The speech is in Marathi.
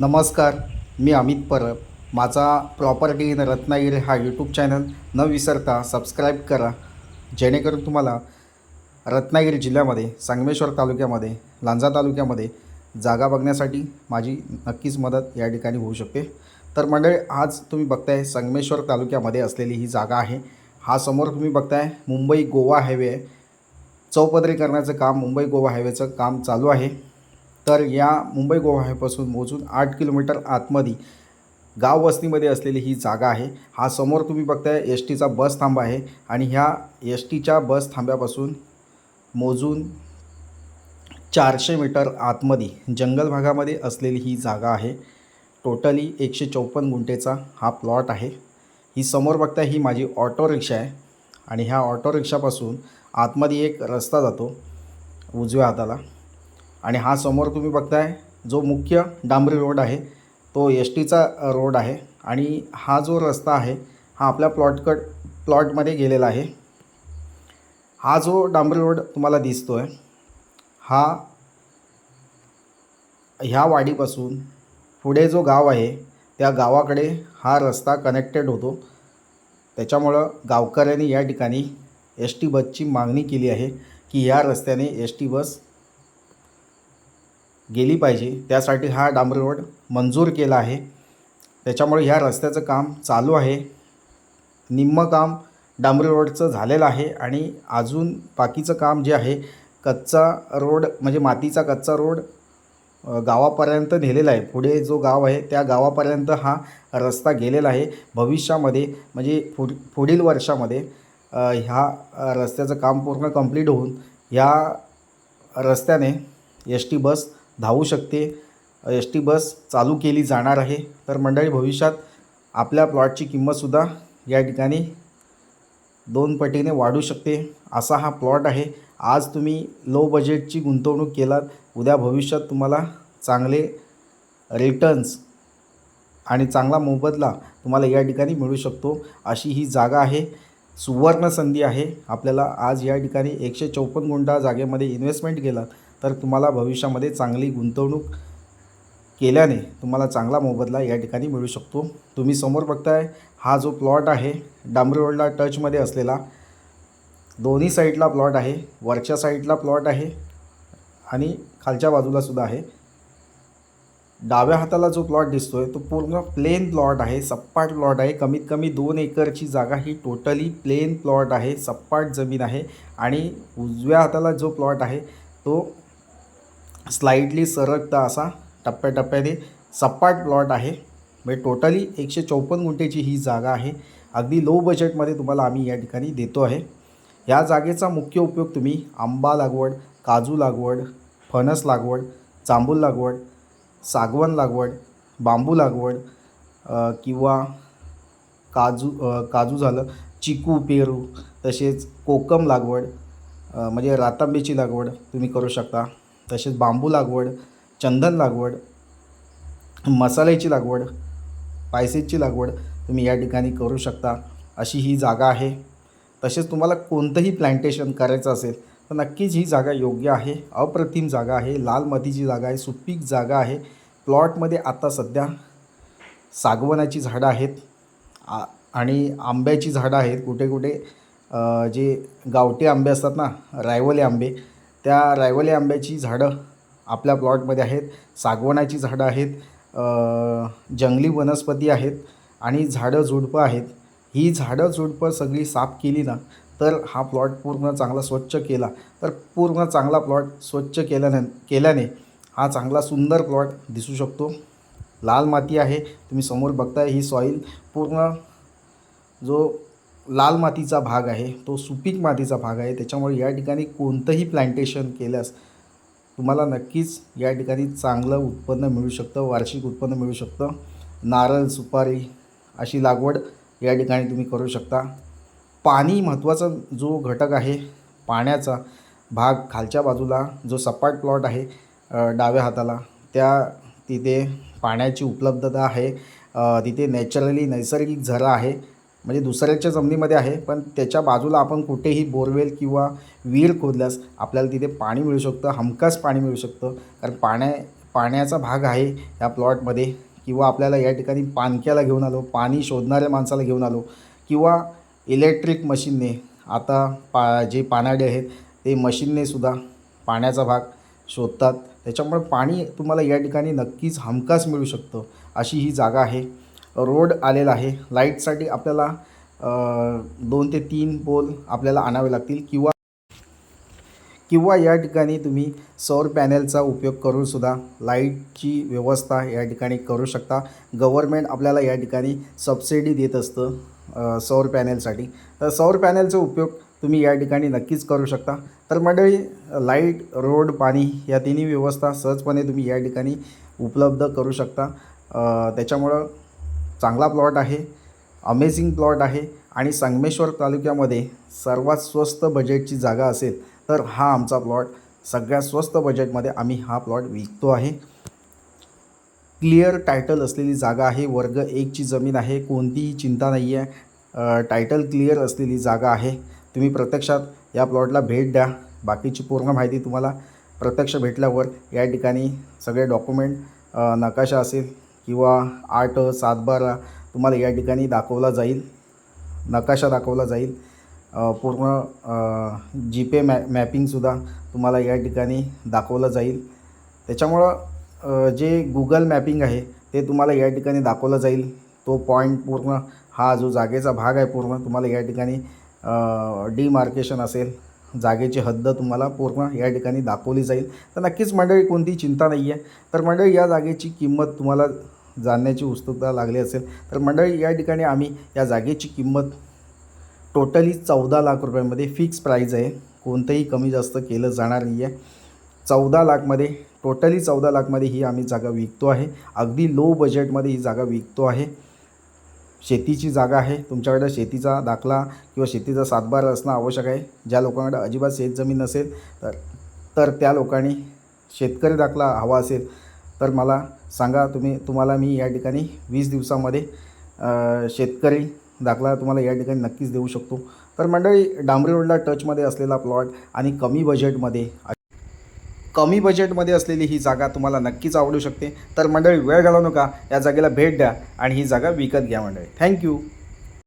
नमस्कार मी अमित परब. माझा प्रॉपर्टी इन रत्नागिरी हा यूट्यूब चॅनल न विसरता सबस्क्राईब करा. जेणेकरून तुम्हाला रत्नागिरी जिल्ह्यामध्ये संगमेश्वर तालुक्यामध्ये लांजा तालुक्यामध्ये जागा बघण्यासाठी माझी नक्कीच मदत या ठिकाणी होऊ शकते. तर मंडळी आज तुम्ही बघताय संगमेश्वर तालुक्यामध्ये असलेली ही जागा आहे. हा समोर तुम्ही बघताय मुंबई गोवा हायवे आहे. चौपदरीकरणाचं काम मुंबई गोवा हायवेचं काम चालू आहे. तर या मुंबई गोवा हायवेपासून मोजून आठ किलोमीटर आतमध्ये गाव वस्तीमध्ये असलेली ही जागा आहे. हा समोर तुम्ही बघताय एस टीचा बस थांबा आहे आणि ह्या एस टीच्या बस थांब्यापासून मोजून चारशे मीटर आतमध्ये जंगल भागामध्ये असलेली ही जागा आहे. टोटली एकशे चौपन्न गुंठेचा हा प्लॉट आहे. ही समोर बघताय ही माझी ऑटो रिक्षा आहे आणि ह्या ऑटो रिक्षापासून आतमध्ये एक रस्ता जातो उजव्या हाताला. आणि हा समोर तुम्ही बघताय जो मुख्य डांबरी रोड आहे तो एस टीचा रोड आहे आणि हा जो रस्ता आहे हा आपल्या प्लॉटकट प्लॉटमध्ये गेलेला आहे. हा जो डांबरी रोड तुम्हाला दिसतो आहे हा ह्या वाडीपासून पुढे जो गाव आहे त्या गावाकडे हा रस्ता कनेक्टेड होतो. त्याच्यामुळं गावकऱ्यांनी या ठिकाणी एस टी बसची मागणी केली आहे की या रस्त्याने एस टी बस गेली पाहिजे. त्यासाठी हा डांबरी रोड मंजूर केला आहे. त्याच्यामुळे ह्या रस्त्याचं काम चालू आहे. निम्म काम डांबरी रोडचं झालेलं आहे आणि अजून बाकीचं काम जे आहे कच्चा रोड म्हणजे मातीचा कच्चा रोड गावापर्यंत नेलेला आहे. पुढे जो गाव आहे त्या गावापर्यंत हा रस्ता गेलेला आहे. भविष्यामध्ये म्हणजे पुढ पुढील वर्षामध्ये ह्या रस्त्याचं काम पूर्ण कंप्लीट होऊन ह्या रस्त्याने एस टी बस धावू शकते. एस टी बस चालू केली जाणार आहे. तर मंडळी भविष्यात आपल्या प्लॉटची किंमतसुद्धा या ठिकाणी दोन पटीने वाढू शकते. असा हा प्लॉट आहे. आज तुम्ही लो बजेटची गुंतवणूक केलात. उद्या भविष्यात तुम्हाला चांगले रिटर्न्स आणि चांगला मोबदला तुम्हाला या ठिकाणी मिळू शकतो. अशी ही जागा आहे. सुवर्ण संधी आहे. आपल्याला आज या ठिकाणी एकशे चौपन्न गुंठा जागेमध्ये इन्व्हेस्टमेंट केलात. तर तुम्हाला भविष्यामध्ये चांगली गुंतवणूक केल्याने तुम्हाला चांगला मोबदला या ठिकाणी मिळू शकतो. तुम्ही समोर बघताय हा जो प्लॉट आहे डांबरी रोडला टचमध्ये असलेला दोन्ही साईडला प्लॉट आहे वरच्या साईडला प्लॉट आहे आणि खालच्या बाजूला सुद्धा आहे. डाव्या हाताला जो प्लॉट दिसतो आहे तो पूर्ण प्लेन प्लॉट आहे सपाट प्लॉट आहे. कमीत कमी दोन एकरची जागा ही टोटली प्लेन प्लॉट आहे सपाट जमीन आहे आणि उजव्या हाताला जो प्लॉट आहे तो स्लाईडली सरकता असा टप्प्याटप्प्याने सपाट प्लॉट आहे. म्हणजे टोटली एकशे चौपन्न गुंठेची ही जागा आहे. अगदी लो बजेटमध्ये तुम्हाला आम्ही या ठिकाणी देतो आहे. या जागेचा मुख्य उपयोग तुम्ही आंबा लागवड काजू लागवड फणस लागवड जांभूळ लागवड सागवण लागवड बांबू लागवड किंवा काजू काजू झालं चिकू पेरू तसेच कोकम लागवड म्हणजे रातांब्याची लागवड तुम्ही करू शकता. तसेच बांबू लागवड चंदन लागवड मसाल्याची लागवड पायसेसची लागवड तुम्ही या ठिकाणी करू शकता. अशी ही जागा आहे. तसेच तुम्हाला कोणतंही प्लांटेशन करायचं असेल तर नक्कीच ही जागा योग्य आहे. अप्रतिम जागा आहे. लाल मातीची जागा आहे. सुपीक जागा आहे. प्लॉटमध्ये आता सध्या सागवनाची झाडं आहेत. आ आणि आंब्याची झाडं आहेत. कुठे कुठे जे गावठी आंबे असतात ना रायवले आंबे त्या रायवले आंब्याची झाडं आपल्या प्लॉटमध्ये आहेत सागवनाची झाडं आहेत जंगली वनस्पती आहेत आणि झाडं झुडपं आहेत. ही झाडं झुडपं सगळी साफ केली ना तर हा प्लॉट पूर्ण चांगला स्वच्छ केला. तर पूर्ण चांगला प्लॉट स्वच्छ केल्याने केल्याने हा चांगला सुंदर प्लॉट दिसू शकतो. लाल माती आहे तुम्ही समोर बघताय ही सॉईल पूर्ण जो लाल मातीचा भाग आहे तो सुपीक मातीचा भाग आहे. त्याच्यामुळे या ठिकाणी कोणतंही प्लांटेशन केल्यास तुम्हाला नक्कीच या ठिकाणी चांगलं उत्पन्न मिळू शकतं वार्षिक उत्पन्न मिळू शकतं. नारळ सुपारी अशी लागवड या ठिकाणी तुम्ही करू शकता. पाणी महत्त्वाचा जो घटक आहे पाण्याचा भाग खालच्या बाजूला जो सपाट प्लॉट आहे डाव्या हाताला त्या तिथे पाण्याची उपलब्धता आहे. तिथे नॅचरली नैसर्गिक झरा आहे. म्हणजे दुसऱ्याच्या जमिनीमध्ये आहे पण त्याच्या बाजूला आपण कुठेही बोरवेल किंवा विहीर खोदल्यास आपल्याला तिथे पाणी मिळू शकतं हमखास पाणी मिळू शकतं. कारण पाण्या पाण्याचा भाग आहे या प्लॉटमध्ये किंवा आपल्याला या ठिकाणी पाणक्याला घेऊन आलो पाणी शोधणाऱ्या माणसाला घेऊन आलो किंवा इलेक्ट्रिक मशीनने आता पा जे पानाडे आहेत ते मशीनने सुद्धा पाण्याचा भाग शोधतात. त्याच्यामुळे पाणी तुम्हाला या ठिकाणी नक्कीच हमखास मिळू शकतं अशी ही जागा आहे. रोड आलेला आहे. लाईटसाठी आपल्याला दोन ते तीन पोल आपल्याला आणावे लागतील किंवा किंवा या ठिकाणी तुम्ही सौर पॅनेलचा उपयोग करूनसुद्धा लाईटची व्यवस्था या ठिकाणी करू शकता. गव्हर्मेंट आपल्याला या ठिकाणी सबसिडी देत असतं सौर पॅनेलसाठी. तर सौर पॅनेलचा उपयोग तुम्ही या ठिकाणी नक्कीच करू शकता. तर मंडळी लाइट रोड पाणी या तिन्ही व्यवस्था सहजपणे तुम्ही या ठिकाणी उपलब्ध करू शकता. त्याच्यामुळं चांगला प्लॉट आहे अमेझिंग प्लॉट आहे आणि संगमेश्वर तालुक्यामध्ये सर्वात स्वस्त बजेटची जागा असेल तर हा आमचा प्लॉट सगळ्यात स्वस्त बजेटमध्ये आम्ही हा प्लॉट विकतो आहे. क्लिअर टायटल असलेली जागा आहे. वर्ग एकची जमीन आहे. कोणतीही चिंता नाही आहे टायटल क्लिअर असलेली जागा आहे. तुम्ही प्रत्यक्षात या प्लॉटला भेट द्या. बाकीची पूर्ण माहिती तुम्हाला प्रत्यक्ष भेटल्यावर या ठिकाणी सगळे डॉक्युमेंट नकाशा असेल किंवा आठ सातबारा तुम्हाला या ठिकाणी दाखवला जाईल. नकाशा दाखवला जाईल. पूर्ण जी पे मॅ मॅपिंगसुद्धा तुम्हाला या ठिकाणी दाखवलं जाईल. त्याच्यामुळं जे गुगल मॅपिंग आहे ते तुम्हाला या ठिकाणी दाखवलं जाईल. तो पॉईंट पूर्ण हा जो जागेचा भाग आहे पूर्ण तुम्हाला या ठिकाणी डिमार्केशन असेल. जागेची हद्द तुम्हाला पूर्ण या ठिकाणी दाखवली जाईल. तर नक्कीच मंडळी कोणती चिंता नाही आहे. तर मंडळी या जागेची किंमत तुम्हाला जाणण्याची उत्सुकता लागली असेल तर मंडळी या ठिकाणी आम्ही या जागेची किंमत टोटली चौदा लाख रुपयामध्ये फिक्स प्राईज आहे. कोणतंही कमी जास्त केलं जाणार नाही आहे चौदा लाखमध्ये टोटली चौदा लाखमध्ये ही आम्ही जागा विकतो आहे. अगदी लो बजेटमध्ये ही जागा विकतो आहे. शेतीची जागा आहे. तुमच्याकडे शेतीचा दाखला किंवा शेतीचा सातबार असणं आवश्यक आहे. ज्या लोकांकडे अजिबात शेतजमीन नसेल तर तर त्या लोकांनी शेतकरी दाखला हवा असेल तर मला सांगा. तुम्ही तुम्हाला मी या ठिकाणी वीस दिवसामध्ये शेतकरी दाखला तुम्हाला या ठिकाणी नक्कीच देऊ शकतो. तर मंडळी डांबरी रोडला टचमध्ये असलेला प्लॉट आणि कमी बजेटमध्ये कमी बजेटमध्ये असलेली ही जागा तुम्हाला नक्कीच आवडू शकते. तर मंडळी वेळ घालवू नका. या जागेला भेट द्या आणि ही जागा विकत घ्या मंडळी. थँक्यू